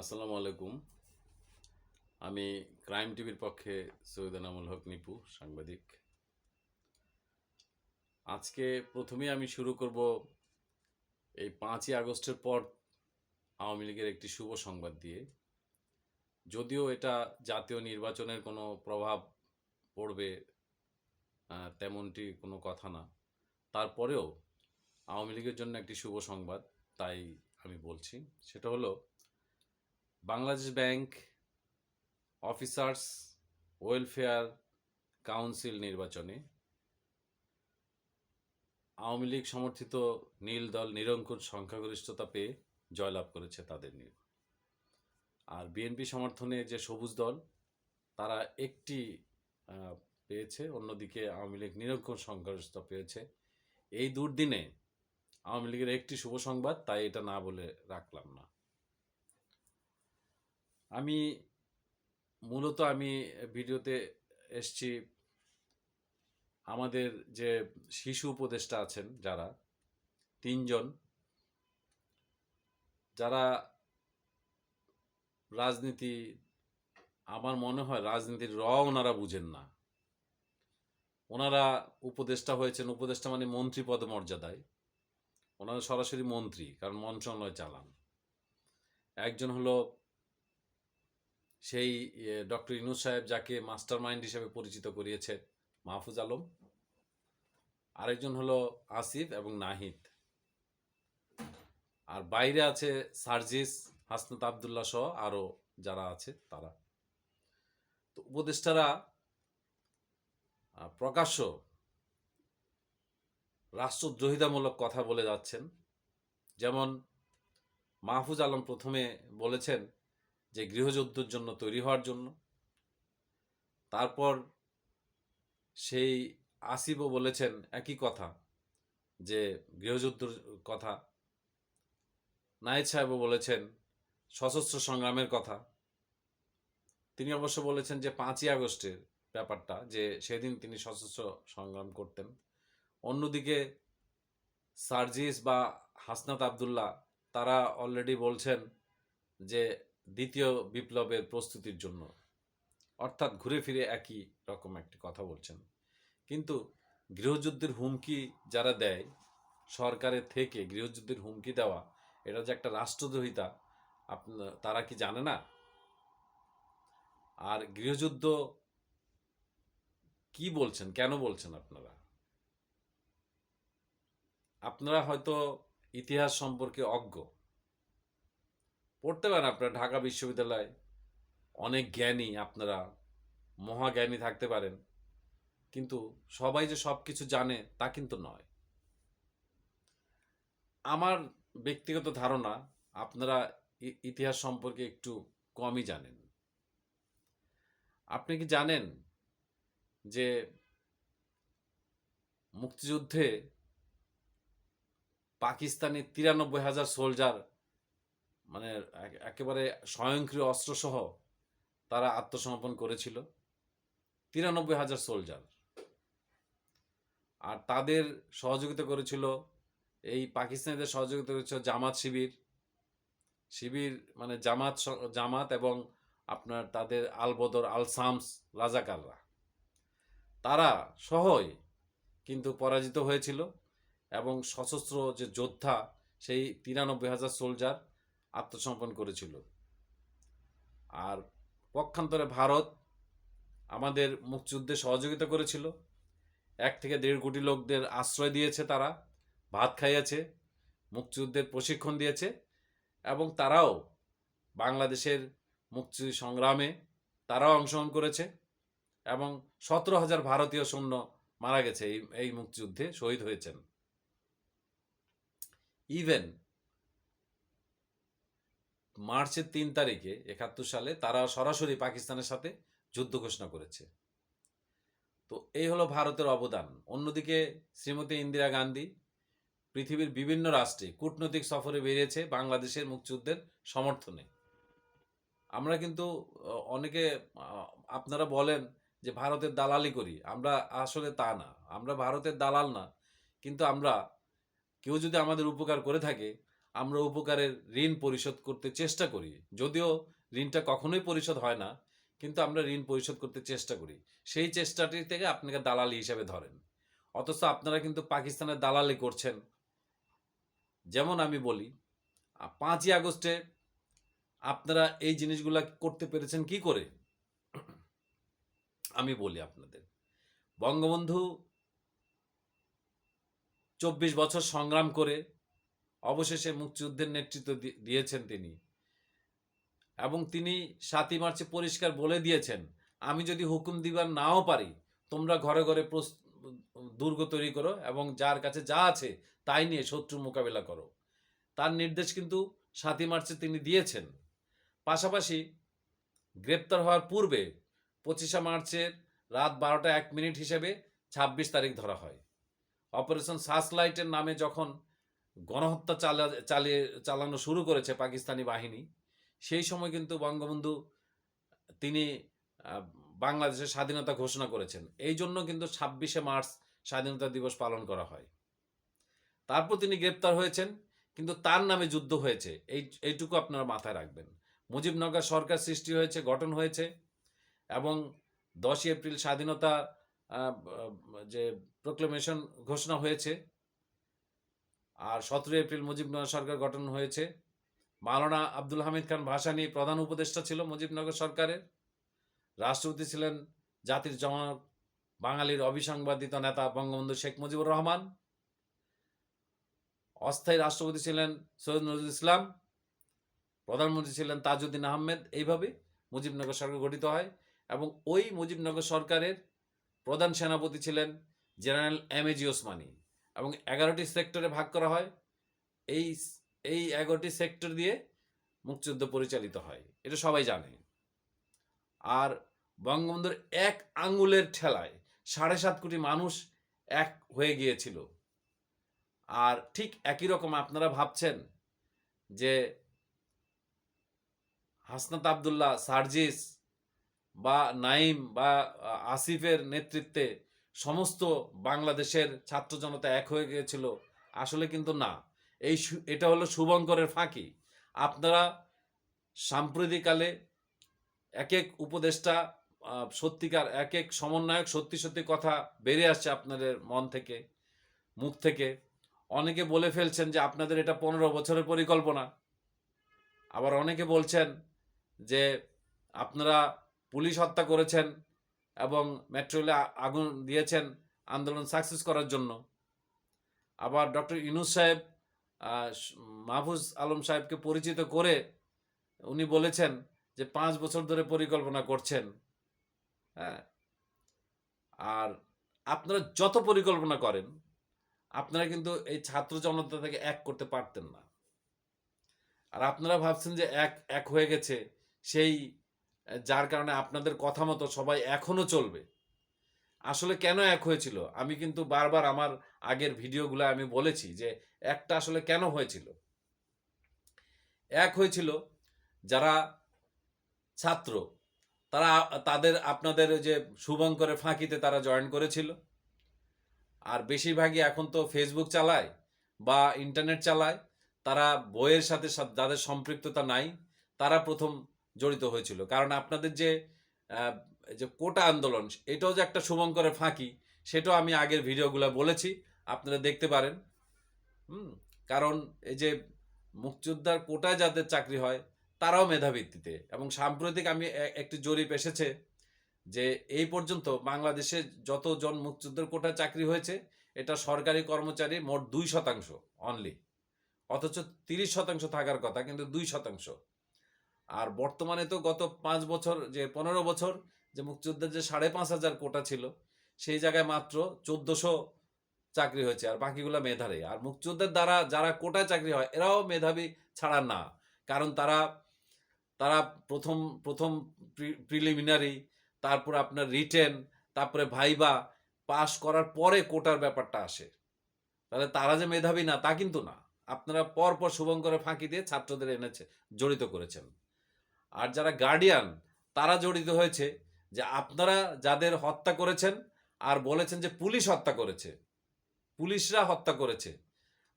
আসসালামু আলাইকুম। আমি ক্রাইম টিভির পক্ষে সৈয়দ আনামুল হক নিপু, সাংবাদিক। আজকে প্রথমেই আমি শুরু করব এই পাঁচই আগস্টের পর আওয়ামী লীগের একটি শুভ সংবাদ দিয়ে। যদিও এটা জাতীয় নির্বাচনের কোনো প্রভাব পড়বে তেমনটি কোনো কথা না। তারপরেও আওয়ামী লীগের জন্য একটি শুভ সংবাদ, তাই আমি বলছি। সেটা হলো Bangladesh bank, officers, welfare council নির্বাচনে আওয়ামী লীগ সমর্থিত নীল দল নিরঙ্কুশ সংখ্যাগরিষ্ঠতা পেয়ে জয়লাভ করেছে তাদের নিয়ে। আর বিএনপি সমর্থনে যে সবুজ দল, তারা একটি পেয়েছে, অন্যদিকে আওয়ামী লীগ নিরঙ্কুশ সংখ্যাগরিষ্ঠতা পেয়েছে। এই দুর্দিনে আওয়ামী লীগের একটি শুভ সংবাদ, তাই এটা না বলে রাখলাম না। আমি মূলত আমি ভিডিওতে এসছি আমাদের যে শিশু উপদেষ্টা আছেন যারা, তিনজন, যারা রাজনীতি, আমার মনে হয় রাজনীতির র ওনারা বুঝেন না। ওনারা উপদেষ্টা হয়েছেন, উপদেষ্টা মানে মন্ত্রী পদমর্যাদায়। ওনারা সরাসরি মন্ত্রী, কারণ মন্ত্রণালয় চালান। একজন হলো সেই ডক্টর ইনুস সাহেব যাকে মাস্টার মাইন্ড হিসেবে পরিচিত করিয়েছে, মাহফুজ আলম। আরেকজন হলো আসিফ এবং নাহিদ। আর বাইরে আছে সার্জিস, হাসনাত আবদুল্লাহ সহ আরও যারা আছে, তারা। তো উপদেষ্টারা প্রকাশ্য রাষ্ট্রদ্রোহিতামূলক কথা বলে যাচ্ছেন। যেমন মাহফুজ আলম প্রথমে বলেছেন যে গৃহযুদ্ধের জন্য তৈরি হওয়ার জন্য। তারপর সেই আসিফও বলেছেন একই কথা, যে গৃহযুদ্ধের কথা। নায়েদ সাহেবও বলেছেন সশস্ত্র সংগ্রামের কথা। তিনি অবশ্য বলেছেন যে পাঁচই আগস্টের ব্যাপারটা, যে সেদিন তিনি সশস্ত্র সংগ্রাম করতেন। অন্যদিকে সার্জিস বা হাসনাত আবদুল্লাহ, তারা অলরেডি বলছেন যে দ্বিতীয় বিপ্লবের প্রস্তুতির জন্য। অর্থাৎ ঘুরে ফিরে একই রকম একটি কথা বলছেন। কিন্তু গৃহযুদ্ধের হুমকি যারা দেয় সরকারের থেকে গৃহযুদ্ধের হুমকি দেওয়া, এটা যে একটা রাষ্ট্রদ্রোহিতা আপনার তারা কি জানে না? আর গৃহযুদ্ধ কি বলছেন, কেন বলছেন আপনারা? আপনারা হয়তো ইতিহাস সম্পর্কে অজ্ঞ। পড়তে পারেন আপনারা ঢাকা বিশ্ববিদ্যালয়। অনেক জ্ঞানী আপনারা মহাজ্ঞানী থাকতে পারেন। কিন্তু সবাই যে সব কিছু জানে তা কিন্তু নয়। আমার ব্যক্তিগত ধারণা, আপনারা ইতিহাস সম্পর্কে একটু কমই জানেন। আপনি কি জানেন যে মুক্তিযুদ্ধে পাকিস্তানি তিরানব্বই হাজার সোলজার মানে একেবারে স্বয়ংক্রিয় অস্ত্রসহ তারা আত্মসমর্পণ করেছিল। তিরানব্বই হাজার সোলজার আর তাদের সহযোগিতা করেছিল, এই পাকিস্তানিদের সহযোগিতা করেছিল জামাত শিবির। শিবির মানে জামাত জামাত এবং আপনার তাদের আলবদর আল সামস, রাজাকাররা। তারা সহই কিন্তু পরাজিত হয়েছিল এবং সশস্ত্র যে যোদ্ধা, সেই তিরানব্বই হাজার সোলজার আত্মসমর্পণ করেছিল। আর পক্ষান্তরে ভারত আমাদের মুক্তিযুদ্ধে সহযোগিতা করেছিল। এক থেকে দেড় কোটি লোকদের আশ্রয় দিয়েছে তারা, ভাত খাইয়েছে, মুক্তিযুদ্ধের প্রশিক্ষণ দিয়েছে এবং তারাও বাংলাদেশের মুক্তি সংগ্রামে তারাও অংশগ্রহণ করেছে এবং সতেরো হাজার ভারতীয় সৈন্য মারা গেছে এই এই মুক্তিযুদ্ধে শহীদ হয়েছেন। ইভেন মার্চের তিন তারিখে একাত্তর সালে তারা সরাসরি পাকিস্তানের সাথে যুদ্ধ ঘোষণা করেছে। তো এই হলো ভারতের অবদান। অন্যদিকে শ্রীমতী ইন্দিরা গান্ধী পৃথিবীর বিভিন্ন রাষ্ট্রে কূটনৈতিক সফরে বেরিয়েছে বাংলাদেশের মুক্তিযুদ্ধের সমর্থনে। আমরা কিন্তু অনেকে আপনারা বলেন যে ভারতের দালালি করি। আমরা আসলে তা না। আমরা ভারতের দালাল না। কিন্তু আমরা কেউ যদি আমাদের উপকার করে থাকে আমরা উপকারের ঋণ পরিশোধ করতে চেষ্টা করি। যদিও ঋণটা কখনোই পরিশোধ হয় না, কিন্তু আমরা ঋণ পরিশোধ করতে চেষ্টা করি। সেই চেষ্টাটি থেকে আপনাকে দালালি হিসেবে ধরেন। অথচ আপনারা কিন্তু পাকিস্তানের দালালি করছেন। যেমন আমি বলি পাঁচই আগস্টে আপনারা এই জিনিসগুলা করতে পেরেছেন কি করে? আমি বলি আপনাদের। বঙ্গবন্ধু চব্বিশ বছর সংগ্রাম করে অবশেষে মুক্তিযুদ্ধের নেতৃত্ব দিয়েছেন তিনি। এবং তিনি সাতই মার্চে পরিষ্কার বলে দিয়েছেন, আমি যদি হুকুম দিবার নাও পারি, তোমরা ঘরে ঘরে দুর্গ তৈরি করো এবং যার কাছে যা আছে তাই নিয়ে শত্রুর মোকাবিলা করো। তার নির্দেশ কিন্তু সাতই মার্চে তিনি দিয়েছেন। পাশাপাশি গ্রেপ্তার হওয়ার পূর্বে পঁচিশে মার্চের রাত বারোটা এক মিনিট হিসেবে ছাব্বিশ তারিখ ধরা হয়। অপারেশন সার্চলাইটের নামে যখন গণহত্যা চালা চালিয়ে চালানো শুরু করেছে পাকিস্তানি বাহিনী। সেই সময় কিন্তু বঙ্গবন্ধু তিনি বাংলাদেশের স্বাধীনতা ঘোষণা করেছেন। এই জন্য কিন্তু ছাব্বিশে মার্চ স্বাধীনতা দিবস পালন করা হয়। তারপর তিনি গ্রেপ্তার হয়েছেন, কিন্তু তার নামে যুদ্ধ হয়েছে। এই, এইটুকু আপনারা মাথায় রাখবেন। মুজিবনগর সরকার সৃষ্টি হয়েছে, গঠন হয়েছে এবং দশই এপ্রিল স্বাধীনতা যে প্রোক্লেমেশন ঘোষণা হয়েছে আর সতেরো এপ্রিল মুজিবনগর সরকার গঠন হয়েছে। মাওলানা আব্দুল হামিদ খান ভাসানী প্রধান উপদেষ্টা ছিল মুজিবনগর সরকারের। রাষ্ট্রপতি ছিলেন জাতির জনক বাঙালির অবিসংবাদিত নেতা বঙ্গবন্ধু শেখ মুজিবুর রহমান। অস্থায়ী রাষ্ট্রপতি ছিলেন সৈয়দ নজরুল ইসলাম। প্রধানমন্ত্রী ছিলেন তাজউদ্দিন আহমেদ। এইভাবে মুজিবনগর সরকার গঠিত হয় এবং ওই মুজিবনগর সরকারের প্রধান সেনাপতি ছিলেন general M A G Osmani. এবং এগারোটি সেক্টরে ভাগ করা হয়। এই এই এগারোটি সেক্টর দিয়ে মুক্তিযুদ্ধ পরিচালিত হয়। এটা সবাই জানে। আর বঙ্গবন্ধুর এক আঙ্গুলের ঠেলায় সাড়ে সাত কোটি মানুষ এক হয়ে গিয়েছিল। আর ঠিক একই রকম আপনারা ভাবছেন যে হাসনাত আবদুল্লাহ, সার্জিস বা নাইম বা আসিফের নেতৃত্বে সমস্ত বাংলাদেশের ছাত্র জনতা এক হয়ে গিয়েছিল। আসলে কিন্তু না। এই এটা হলো শুভঙ্করের ফাঁকি। আপনারা সাম্প্রতিককালে এক এক উপদেষ্টা সত্যিকার এক এক সমন্বয়ক সত্যি সত্যি কথা বেরিয়ে আসছে আপনাদের মন থেকে, মুখ থেকে। অনেকে বলে ফেলছেন যে আপনাদের এটা পনেরো বছরের পরিকল্পনা। আবার অনেকে বলছেন যে আপনারা পুলিশ হত্যা করেছেন এবং মেট্রো রেলে আ- আগুন দিয়েছেন আন্দোলন সাকসেস করার জন্য। আবার ডক্টর ইনুস সাহেব মাহফুজ আলম সাহেবকে পরিচিত করে উনি বলেছেন যে পাঁচ বছর ধরে পরিকল্পনা করছেন। হ্যাঁ। আর আপনারা যত পরিকল্পনা করেন, আপনারা কিন্তু এই ছাত্র জনতা থেকে এক করতে পারতেন না। আর আপনারা ভাবছেন যে এক এক হয়ে গেছে, সেই যার কারণে আপনাদের কথা মতো সবাই এখনও চলবে। আসলে কেন এক হয়েছিল? আমি কিন্তু বারবার আমার আগের ভিডিওগুলো আমি বলেছি যে একটা আসলে কেন হয়েছিল? এক হয়েছিল যারা ছাত্র, তারা তাদের আপনাদের যে শুভঙ্করের ফাঁকিতে তারা জয়েন করেছিল। আর বেশিরভাগই এখন তো ফেসবুক চালায় বা ইন্টারনেট চালায়, তারা বইয়ের সাথে যাদের সম্পৃক্ততা নাই, তারা প্রথম জড়িত হয়েছিল। কারণ আপনাদের যে যে কোটা আন্দোলন, এটাও যে একটা শুভঙ্করের ফাঁকি, সেটাও আমি আগের ভিডিওগুলো বলেছি, আপনারা দেখতে পারেন। হুম, কারণ এই যে মুক্তিযোদ্ধার কোটায় যাদের চাকরি হয়, তারাও মেধাভিত্তিতে এবং সাম্প্রতিক আমি একটি জরিপ এসেছে যে এই পর্যন্ত বাংলাদেশে যতজন মুক্তিযুদ্ধের কোটায় চাকরি হয়েছে, এটা সরকারি কর্মচারী মোট দুই শতাংশ অনলি অথচ তিরিশ শতাংশ থাকার কথা, কিন্তু দুই শতাংশ। আর বর্তমানে তো গত পাঁচ বছর, যে পনেরো বছর যে মুক্তিযুদ্ধের যে সাড়ে পাঁচ হাজার কোটা ছিল, সেই জায়গায় মাত্র চোদ্দশো চাকরি হয়েছে আর বাকিগুলো মেধারে। আর মুক্তিযুদ্ধের দ্বারা যারা কোটায় চাকরি হয়, এরাও মেধাবী ছাড়া না। কারণ তারা তারা প্রথম প্রথম প্রিলিমিনারি, তারপর আপনার রিটেন, তারপরে ভাইবা পাশ করার পরে কোটার ব্যাপারটা আসে। তাহলে তারা যে মেধাবী না, তা কিন্তু না। আপনারা পর পর শুভঙ্করের ফাঁকি দিয়ে ছাত্রদের এনেছে, জড়িত করেছেন। আর যারা গার্ডিয়ান তারা জড়িত হয়েছে যে আপনারা যাদের হত্যা করেছেন আর বলেছেন যে পুলিশ হত্যা করেছে, পুলিশরা হত্যা করেছে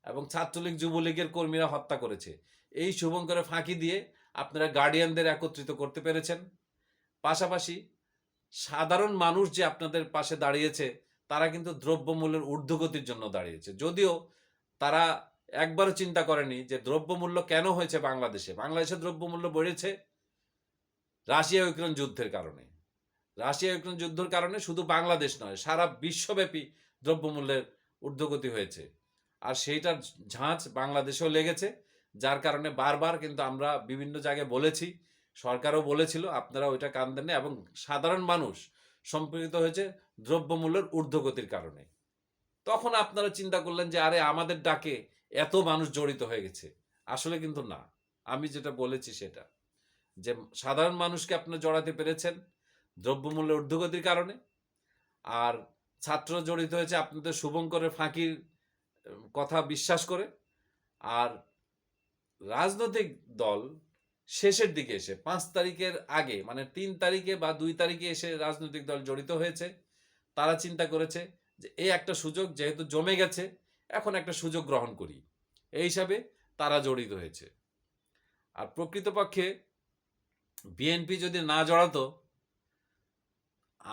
এবং ছাত্রলীগ, যুবলীগের কর্মীরা হত্যা করেছে। এই শুভঙ্করে ফাঁকি দিয়ে আপনারা গার্ডিয়ানদের একত্রিত করতে পেরেছেন। পাশাপাশি সাধারণ মানুষ যে আপনাদের পাশে দাঁড়িয়েছে, তারা কিন্তু দ্রব্যমূল্যের ঊর্ধ্বগতির জন্য দাঁড়িয়েছে। যদিও তারা একবারও চিন্তা করেনি যে দ্রব্যমূল্য কেন হয়েছে বাংলাদেশে। বাংলাদেশে দ্রব্যমূল্য বেড়েছে রাশিয়া ইউক্রেন যুদ্ধের কারণে। রাশিয়া ইউক্রেন যুদ্ধের কারণে শুধু বাংলাদেশ নয়, সারা বিশ্বব্যাপী দ্রব্যমূল্যের ঊর্ধ্বগতি হয়েছে। আর সেইটার ঝাঁজ বাংলাদেশেও লেগেছে, যার কারণে বারবার কিন্তু আমরা বিভিন্ন জায়গায় বলেছি, সরকারও বলেছিল আপনারা ওইটা কান দেন এবং সাধারণ মানুষ সম্পৃক্ত হয়েছে দ্রব্যমূল্যের ঊর্ধ্বগতির কারণে। তখন আপনারা চিন্তা করলেন যে, আরে, আমাদের ডাকে এত মানুষ জড়িত হয়ে গেছে। আসলে কিন্তু না, আমি যেটা বলেছি সেটা। যে সাধারণ মানুষকে আপনারা জড়াতে পেরেছেন দ্রব্যমূল্যের ঊর্ধ্বগতির কারণে। আর ছাত্র জড়িত হয়েছে আপনাদের শুভঙ্করের ফাঁকির কথা বিশ্বাস করে। আর রাজনৈতিক দল শেষের দিকে এসে পাঁচ তারিখের আগে মানে তিন তারিখে বা দুই তারিখে এসে রাজনৈতিক দল জড়িত হয়েছে। তারা চিন্তা করেছে যে এই একটা সুযোগ, যেহেতু জমে গেছে, এখন একটা সুযোগ গ্রহণ করি। এই হিসাবে তারা জড়িত হয়েছে। আর প্রকৃতপক্ষে বিএনপি যদি না জড়াতো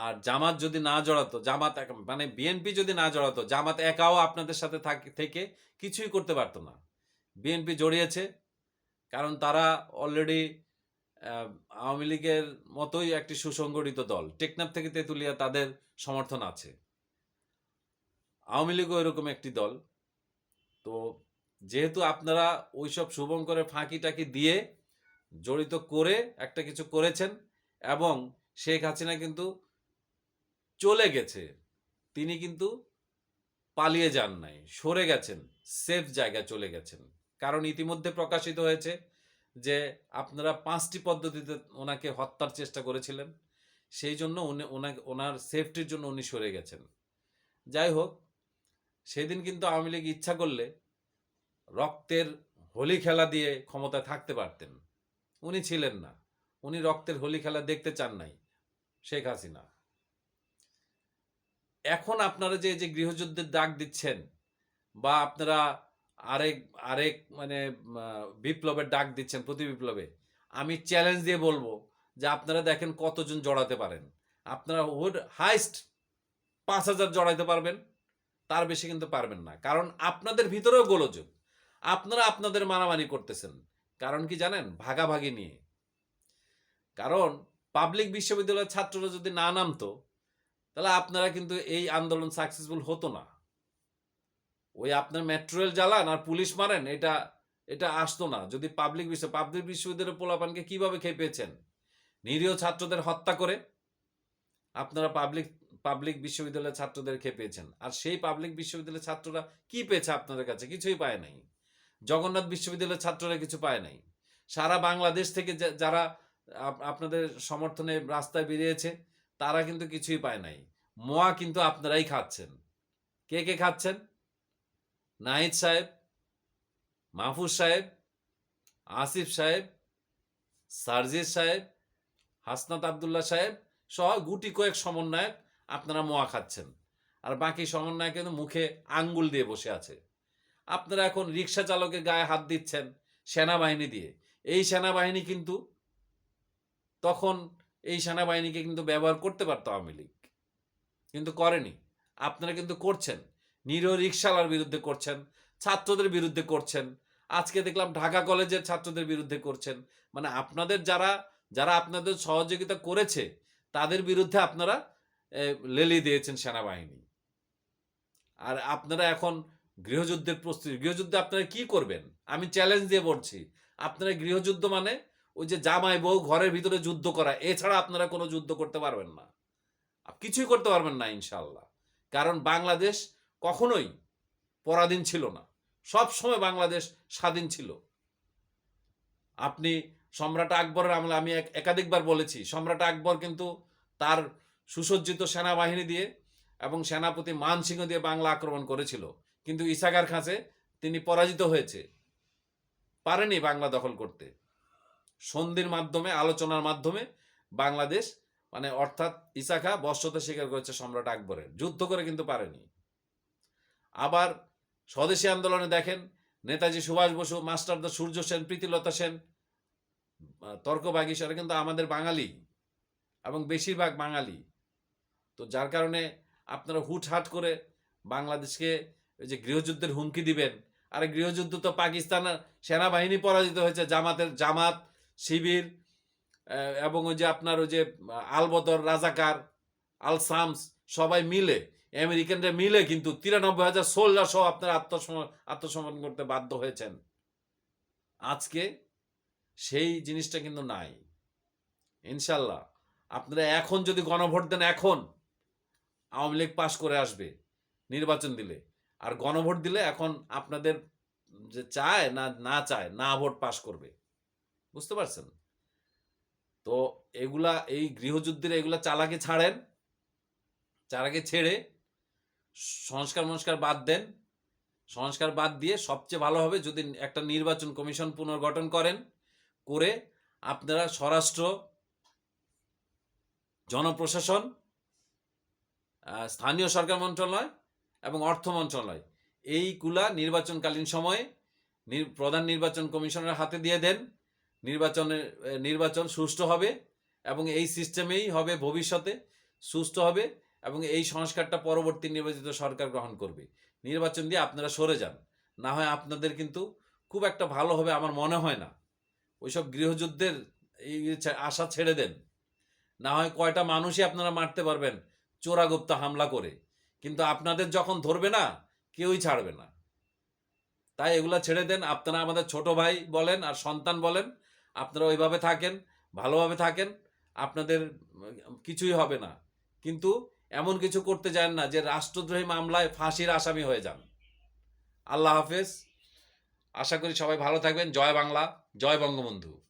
আর জামাত যদি না জড়াতো, জামাত মানে বিএনপি যদি না জড়াতো, জামাত একাও আপনাদের সাথে থেকে কিছুই করতে পারতো না। বিএনপি জড়িয়েছে, কারণ তারা অলরেডি আওয়ামী লীগের মতোই একটি সুসংগঠিত দল। টেকনাফ থেকে তেঁতুলিয়া তাদের সমর্থন আছে। আওয়ামী লীগও এরকম একটি দল। তো যেহেতু আপনারা ওইসব শুভঙ্করের ফাঁকি টাকি দিয়ে জড়িত করে একটা কিছু করেছেন এবং শেখ হাসিনা কিন্তু চলে গেছে। তিনি কিন্তু পালিয়ে যান নাই, সরে গেছেন সেফ জায়গায় চলে গেছেন। কারণ ইতিমধ্যে প্রকাশিত হয়েছে যে আপনারা পাঁচটি পদ্ধতিতে ওনাকে হত্যার চেষ্টা করেছিলেন। সেই জন্য উনি, ওনাকে, ওনার সেফটির জন্য উনি সরে গেছেন। যাই হোক, সেদিন কিন্তু আওয়ামী লীগ ইচ্ছা করলে রক্তের হোলি খেলা দিয়ে ক্ষমতায় থাকতে পারতেন। উনি ছিলেন না। উনি রক্তের হোলি খেলা দেখতে চান নাই, শেখ হাসিনা। এখন আপনারা যে যে গৃহযুদ্ধের ডাক দিচ্ছেন বা আপনারা আরেক আরেক মানে বিপ্লবের ডাক দিচ্ছেন, প্রতি বিপ্লবে, আমি চ্যালেঞ্জ দিয়ে বলব যে আপনারা দেখেন কতজন জড়াতে পারেন। আপনারা হুড হাইস্ট পাঁচ হাজার জড়াইতে পারবেন, তার বেশি কিন্তু পারবেন না। কারণ আপনাদের ভিতরেও গোলযোগ। আপনারা আপনাদের মারামারি করতেছেন। কারণ কি জানেন? ভাগাভাগি নিয়ে। কারণ পাবলিক বিশ্ববিদ্যালয়ের ছাত্ররা যদি না নামতো, তাহলে আপনারা কিন্তু এই আন্দোলন সাকসেসফুল হতো না। ওই আপনার মেট্রো রেল জ্বালান আর পুলিশ মারেন, এটা এটা আসতো না। যদি পাবলিক বিশ্ব পাবলিক বিশ্ববিদ্যালয়ের পোলাপানকে কীভাবে পেয়েছেন? নিরীহ ছাত্রদের হত্যা করে আপনারা পাবলিক পাবলিক বিশ্ববিদ্যালয়ের ছাত্রদের খেয়ে পেয়েছেন। আর সেই পাবলিক বিশ্ববিদ্যালয়ের ছাত্ররা কি পেয়েছে আপনাদের কাছে? কিছুই পায় নাই। জগন্নাথ বিশ্ববিদ্যালয়ের ছাত্ররা কিছু পায় নাই। সারা বাংলাদেশ থেকে যারা আপনাদের সমর্থনে রাস্তায় বেরিয়েছে, তারা কিন্তু কিছুই পায় নাই। মোয়া কিন্তু আপনারাই খাচ্ছেন। কে কে খাচ্ছেন? নাহিদ সাহেব, মাহফুজ সাহেব, আসিফ সাহেব সারজিদ সাহেব, হাসনাত আবদুল্লাহ সাহেব, সহ গুটি কয়েক সমন্বয়ক আপনারা মোয়া খাচ্ছেন। আর বাকি সমন্বয়ক কিন্তু মুখে আঙ্গুল দিয়ে বসে আছে। আপনারা এখন রিক্সা চালকের গায়ে হাত দিচ্ছেন সেনাবাহিনী দিয়ে। এই সেনাবাহিনী কিন্তু তখন এই সেনাবাহিনীকে কিন্তু ব্যবহার করতে পারতো আওয়ামী লীগ। কিন্তু করেনি। আপনারা কিন্তু করছেন। নিরীহ রিক্সালার বিরুদ্ধে করছেন, ছাত্রদের বিরুদ্ধে করছেন। আজকে দেখলাম ঢাকা কলেজের ছাত্রদের বিরুদ্ধে করছেন। মানে আপনাদের যারা যারা আপনাদের সহযোগিতা করেছে, তাদের বিরুদ্ধে আপনারা লেলি দিয়েছেন সেনাবাহিনী। আর আপনারা এখন গৃহযুদ্ধের প্রস্তুতি। গৃহযুদ্ধে আপনারা কি করবেন? আমি চ্যালেঞ্জ দিয়ে বলছি। আপনারা গৃহযুদ্ধ মানে ওই যে জামাই বউ ঘরের ভিতরে যুদ্ধ করা। এছাড়া আপনারা কোনো যুদ্ধ করতে পারবেন না। কিছুই করতে পারবেন না ইনশাল্লাহ কারণ বাংলাদেশ কখনোই পরাধীন ছিল না। সব সময় বাংলাদেশ স্বাধীন ছিল। আপনি সম্রাট আকবরের আমলে আমি এক- একাধিকবার বলেছি, সম্রাট আকবর কিন্তু তার সুসজ্জিত সেনাবাহিনী দিয়ে এবং সেনাপতি মানসিংহ দিয়ে বাংলা আক্রমণ করেছিল। কিন্তু ইসাগার খাঁচে তিনি পরাজিত হয়েছে। পারেনি বাংলা দখল করতে। সন্ধির মাধ্যমে, আলোচনার মাধ্যমে বাংলাদেশ মানে অর্থাৎ ইসাখা বর্ষতা স্বীকার করেছে সম্রাট আকবরের। যুদ্ধ করে কিন্তু পারেনি। আবার স্বদেশী আন্দোলনে দেখেন, নেতাজি সুভাষ বসু মাস্টারদা সূর্য সেন, প্রীতিলতা সেন তর্ক কিন্তু আমাদের বাঙালি এবং বেশিরভাগ বাঙালি। তো যার কারণে আপনারা হুটহাট করে বাংলাদেশকে ওই যে গৃহযুদ্ধের হুমকি দিবেন। আর গৃহযুদ্ধ তো পাকিস্তান সেনাবাহিনী পরাজিত হয়েছে, জামাতের জামাত, শিবির এবং ওই যে আপনার ওই যে আলবদর, রাজাকার আল সামস সবাই মিলে, আমেরিকানরা মিলে কিন্তু তিরানব্বই হাজার সোলজার সহ আপনারা আত্মসম আত্মসমর্পণ করতে বাধ্য হয়েছেন। আজকে সেই জিনিসটা কিন্তু নাই। ইনশাল্লাহ, আপনারা এখন যদি গণভোট দেন, এখন আওয়ামী লীগ পাশ করে আসবে, নির্বাচন দিলে। আর গণভোট দিলে এখন আপনাদের যে চায় না না চায়, না ভোট পাশ করবে। বুঝতে পারছেন? তো এগুলা, এই গৃহযুদ্ধের এগুলা চালাকে ছাড়েন, চালাকে ছেড়ে সংস্কার মনস্কার বাদ দেন। সংস্কার বাদ দিয়ে সবচেয়ে ভালো হবে যদি একটা নির্বাচন কমিশন পুনর্গঠন করেন, করে আপনারা স্বরাষ্ট্র, জনপ্রশাসন স্থানীয় সরকার মন্ত্রণালয় এবং অর্থ মন্ত্রণালয়। এইগুলা নির্বাচনকালীন সময়ে প্রধান নির্বাচন কমিশনের হাতে দিয়ে দেন। নির্বাচনের নির্বাচন সুষ্ঠু হবে এবং এই সিস্টেমেই হবে ভবিষ্যতে সুষ্ঠু হবে এবং এই সংস্কারটা পরবর্তী নির্বাচিত সরকার গ্রহণ করবে। নির্বাচন দিয়ে আপনারা সরে যান। না হয় আপনাদের কিন্তু খুব একটা ভালো হবে আমার মনে হয় না। ওইসব গৃহযুদ্ধের এই আশা ছেড়ে দেন। না হয় কয়টা মানুষই আপনারা মারতে পারবেন চোরাগুপ্তা হামলা করে। কিন্তু আপনাদের যখন ধরবে না, কেউই ছাড়বে না। তাই এগুলা ছেড়ে দেন। আপনারা আমাদের ছোট ভাই বলেন আর সন্তান বলেন, আপনারা ওইভাবে থাকেন, ভালোভাবে থাকেন, আপনাদের কিছুই হবে না। কিন্তু এমন কিছু করতে যান না যে রাষ্ট্রদ্রোহী মামলায় ফাঁসির আসামি হয়ে যান। আল্লাহ হাফেজ। আশা করি সবাই ভালো থাকবেন। জয় বাংলা, জয় বঙ্গবন্ধু।